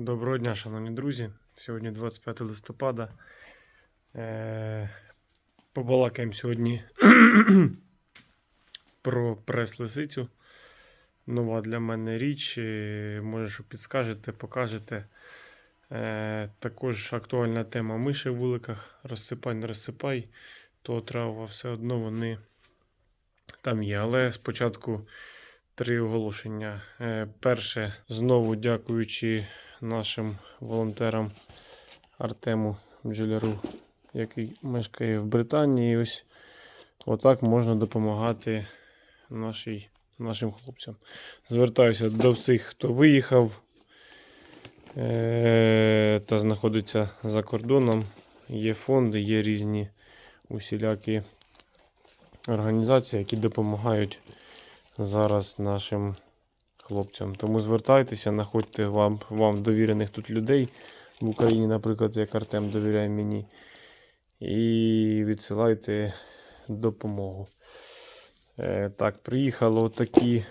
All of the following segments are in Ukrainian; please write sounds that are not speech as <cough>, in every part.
Доброго дня, шановні друзі. Сьогодні 25 листопада. Е, побалакаємо сьогодні <clears throat> про прес-лисицю. Нова для мене річ. Може, що підскажете, покажете. Е, також актуальна тема миші в вуликах. Розсипай, не розсипай, то трава все одно вони там є. Але спочатку три оголошення. Е, перше, знову дякуючи нашим волонтерам Артему Бджоляру, який мешкає в Британії. Ось отак можна допомагати нашій, нашим хлопцям. Звертаюся до всіх, хто виїхав е- та знаходиться за кордоном. Є фонди, є різні усілякі організації, які допомагають зараз нашим хлопцям. Тому звертайтеся, знаходьте вам, вам довірених тут людей в Україні, наприклад, як Артем довіряє мені. І відсилайте допомогу. Е, так, приїхали такі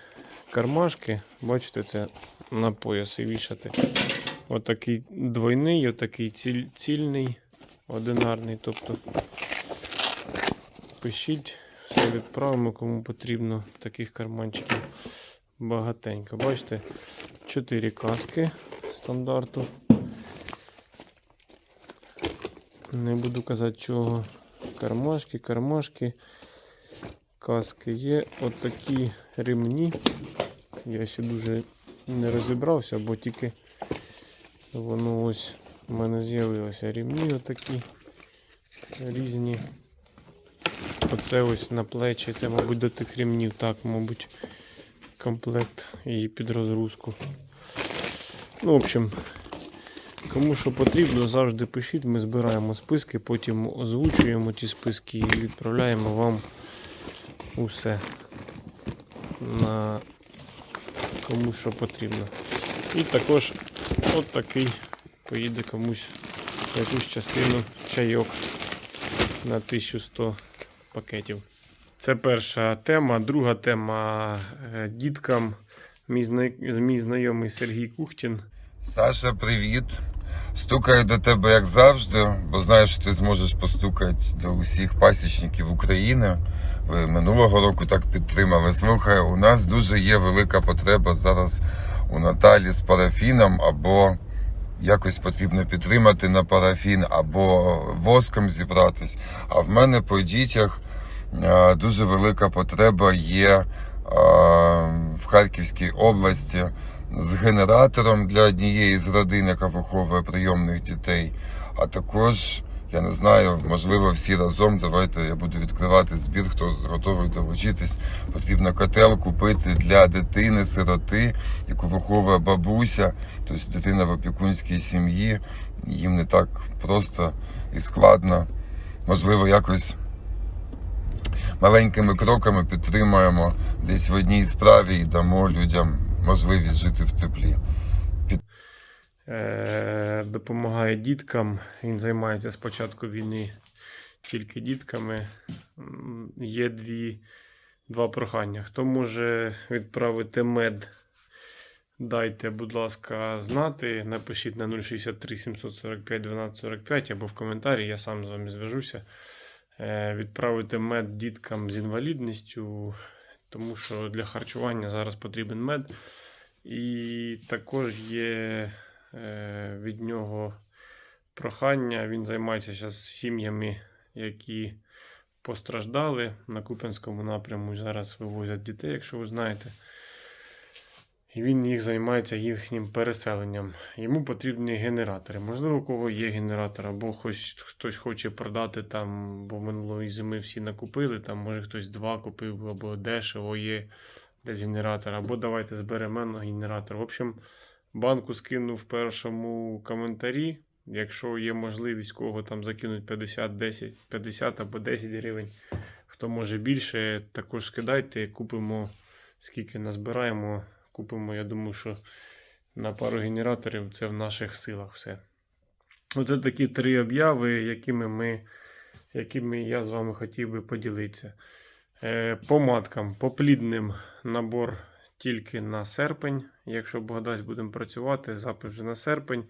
кармашки. Бачите, це на пояс і вішати. Отакий двойний, отакий ціль, цільний, одинарний. Тобто пишіть, все відправимо, кому потрібно таких карманчиків багатенько. Бачите, 4 каски стандарту. Не буду казати чого. Кармашки, кармашки, каски є. Отакі ремні. Я ще дуже не розібрався, бо тільки воно ось у мене з'явилося ремні отакі різні. Оце ось на плечі, це, мабуть, до тих ремнів, так, мабуть комплект і під розгрузку. Ну, в общем, кому що потрібно, завжди пишіть, ми збираємо списки, потім озвучуємо ті списки і відправляємо вам усе на кому що потрібно. І також от такий поїде комусь якусь частину чайок на 1100 пакетів. Це перша тема. Друга тема е, діткам. Мій, знайомий Сергій Кухтін. Саша, привіт. Стукаю до тебе як завжди, бо знаю, що ти зможеш постукати до усіх пасічників України. Ви минулого року так підтримали. Слухай, у нас дуже є велика потреба зараз у Наталі з парафіном, або якось потрібно підтримати на парафін, або воском зібратись. А в мене по дітях дуже велика потреба є е, в Харківській області з генератором для однієї з родин, яка виховує прийомних дітей. А також, я не знаю, можливо, всі разом. Давайте я буду відкривати збір, хто готовий долучитись. Потрібно котел купити для дитини, сироти, яку виховує бабуся, тобто дитина в опікунській сім'ї. Їм не так просто і складно. Можливо, якось маленькими кроками підтримуємо десь в одній справі і дамо людям можливість жити в теплі. Е, допомагає діткам. Він займається з початку війни тільки дітками. Є дві, два прохання. Хто може відправити мед? Дайте, будь ласка, знати. Напишіть на 063 745 1245 або в коментарі, я сам з вами зв'яжуся. Е, Відправити мед діткам з інвалідністю, тому що для харчування зараз потрібен мед. І також є е, від нього прохання. Він займається зараз сім'ями, які постраждали на Куп'янському напряму. Зараз вивозять дітей, якщо ви знаєте. І він їх займається їхнім переселенням. Йому потрібні генератори. Можливо, у кого є генератор, або хоч хтось хоче продати там, бо минулої зими всі накупили, там, може хтось два купив, або дешево є десь генератор, або давайте зберемо генератор. В общем, банку скину в першому коментарі. Якщо є можливість кого там закинуть 50, 10, 50 або 10 гривень, хто може більше, також скидайте, купимо скільки назбираємо. Купимо, я думаю, що на пару генераторів це в наших силах все. Оце такі три обяви, якими ми, якими я з вами хотів би поділитися. Е, по маткам, по плідним набор тільки на серпень. Якщо Бог дасть, будемо працювати, запис вже на серпень.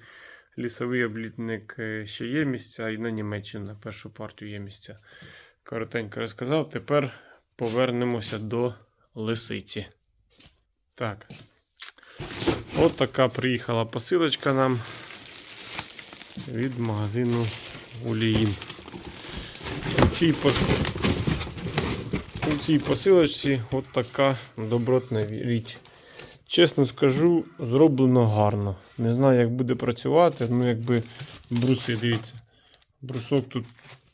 Лісовий облітник е, ще є місця, і на Німеччину на першу партію є місця. Коротенько розказав. Тепер повернемося до лисиці. Так. От така приїхала посилочка нам від магазину Уліїн. У цій, посилочці от така добротна річ. Чесно скажу, зроблено гарно. Не знаю, як буде працювати, ну якби бруси, дивіться. Брусок тут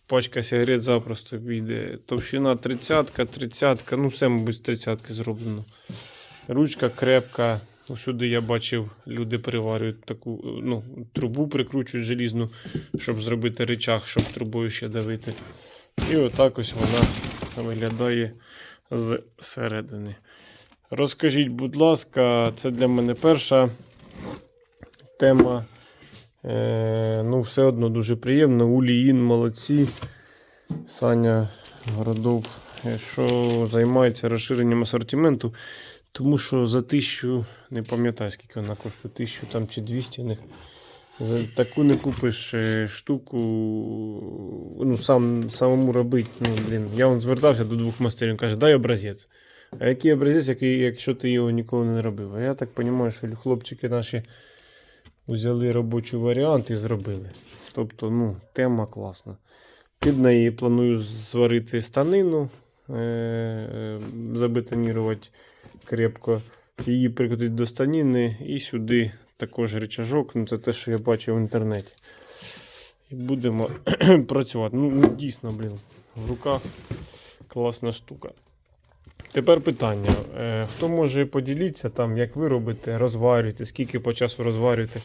пачка сигарет запросто війде. Товщина 30, 30, ну все, мабуть, з 30 зроблено. Ручка крепка. Усюди я бачив, люди приварюють таку е, ну, трубу, прикручують желізну, щоб зробити речах, щоб трубою ще давити. І отак ось вона виглядає зсередини. Розкажіть, будь ласка, це для мене перша тема. Е, ну, все одно дуже приємно. Уліїн, молодці. Саня Городов, е, що займається розширенням асортименту. Тому що за тисячу, не пам'ятаю, скільки вона коштує, тисячу там чи 200 у них. За таку не купиш е, штуку, ну, сам, самому робити. Ну, блін. Я вон звертався до двох мастерів, він каже, дай образець. А який образець, який, якщо ти його ніколи не робив? А я так розумію, що хлопчики наші взяли робочий варіант і зробили. Тобто, ну, тема класна. Під неї планую зварити станину, забетонірувати крепко, її прикрутити до станини і сюди також рычажок. Ну, це те, що я бачив в інтернеті. І будемо <clears throat> працювати. Ну, ну, дійсно, блін, в руках класна штука. Тепер питання. Е, Хто може поділитися, там, як ви робите, розварюєте, скільки по часу розварюєте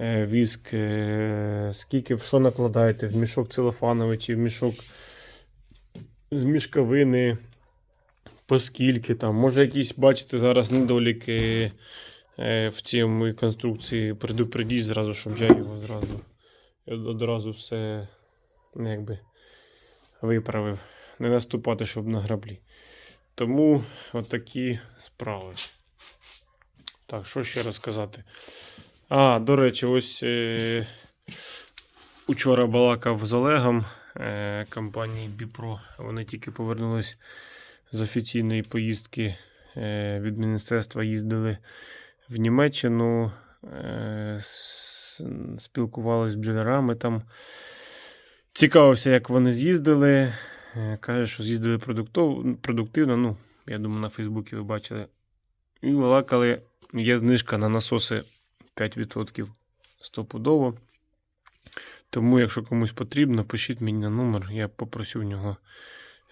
е, віск, е, скільки в що накладаєте, в мішок целофановий чи в мішок з мішковини, по скільки там. Може якісь бачите зараз недоліки е, в цій конструкції, предупредіть зразу, щоб я його зразу одразу все ну, якби виправив. Не наступати, щоб на граблі. Тому отакі справи. Так, що ще розказати? А, до речі, ось е, учора балакав з Олегом компанії Біпро. Вони тільки повернулись з офіційної поїздки е, від міністерства. Їздили в Німеччину, е, спілкувалися з бджолярами там. Цікавився, як вони з'їздили. Е, Каже, що з'їздили продуктивно. Ну, я думаю, на Фейсбуці ви бачили. І балакали, є знижка на насоси 5% стопудово. Тому, якщо комусь потрібно, пишіть мені на номер. Я попросив у нього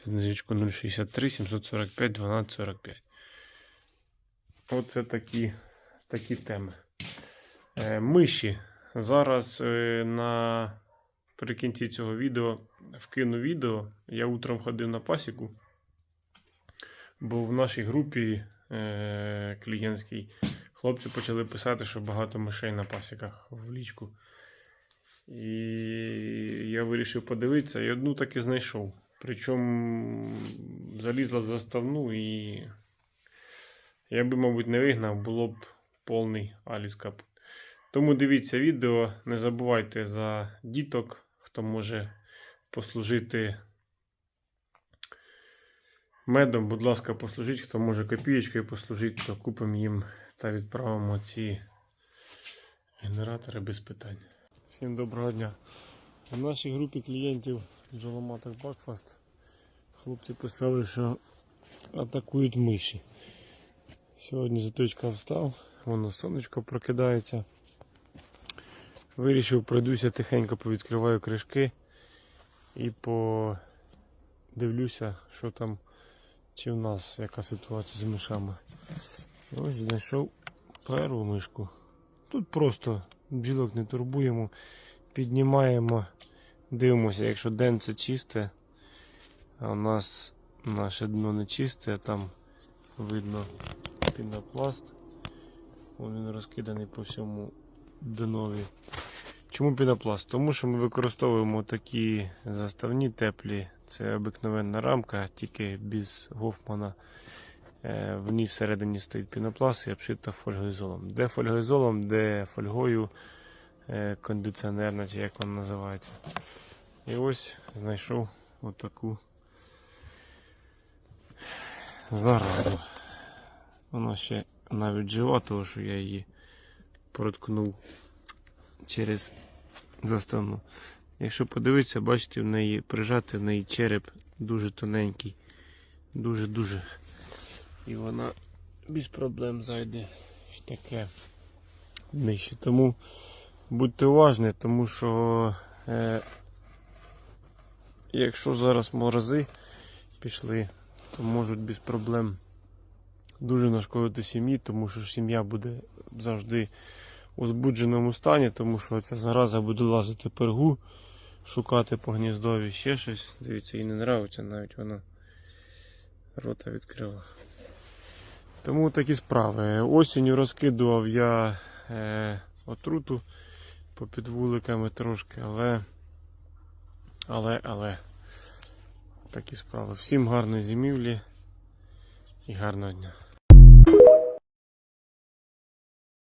знижечку 063 745 1245. Оце такі, такі теми. Е, миші. Зараз е, на Прикінці цього відео вкину відео. Я утром ходив на пасіку, бо в нашій групі е- клієнтській хлопці почали писати, що багато мишей на пасіках в лічку. І я вирішив подивитися і одну таки знайшов. Причому залізла в заставну і я би, мабуть, не вигнав, було б повний аліс капут. Тому дивіться відео, не забувайте за діток, хто може послужити медом. Будь ласка, послужіть, хто може копієчкою послужити, то купимо їм та відправимо ці генератори без питань. Всім доброго дня. В нашій групі клієнтів Джоломатор Бакфаст хлопці писали, що атакують миші. Сьогодні затичка встав, воно сонечко прокидається. Вирішив, пройдуся тихенько, повідкриваю кришки і подивлюся, що там, чи в нас яка ситуація з мишами. Ось знайшов першу мишку. Тут просто бджілок не турбуємо, піднімаємо, дивимося, якщо ден це чисте, а у нас наше дно не чисте, там видно пінопласт. Він розкиданий по всьому днові. Чому пінопласт? Тому що ми використовуємо такі заставні теплі. Це обикновенна рамка, тільки без гофмана. Е, В ній всередині стоїть пінопласт і обшита фольгоізолом. Де фольгоізолом, де фольгою е, кондиціонерна, чи як вона називається. І ось знайшов отаку заразу. Вона ще навіть жива, тому що я її проткнув через заставну. Якщо подивитися, бачите, в неї прижати в неї череп дуже тоненький. Дуже-дуже. І вона без проблем зайде в таке нижче. Тому будьте уважні, тому що е, якщо зараз морози пішли, то можуть без проблем дуже нашкодити сім'ї, тому що сім'я буде завжди у збудженому стані, тому що ця зараза буде лазити пергу, шукати по гніздові ще щось. Дивіться, їй не нравиться, навіть вона рота відкрила. Тому такі справи. Осінню розкидував я е, отруту попід вуликами трошки, але, але, але такі справи. Всім гарної зимівлі і гарного дня.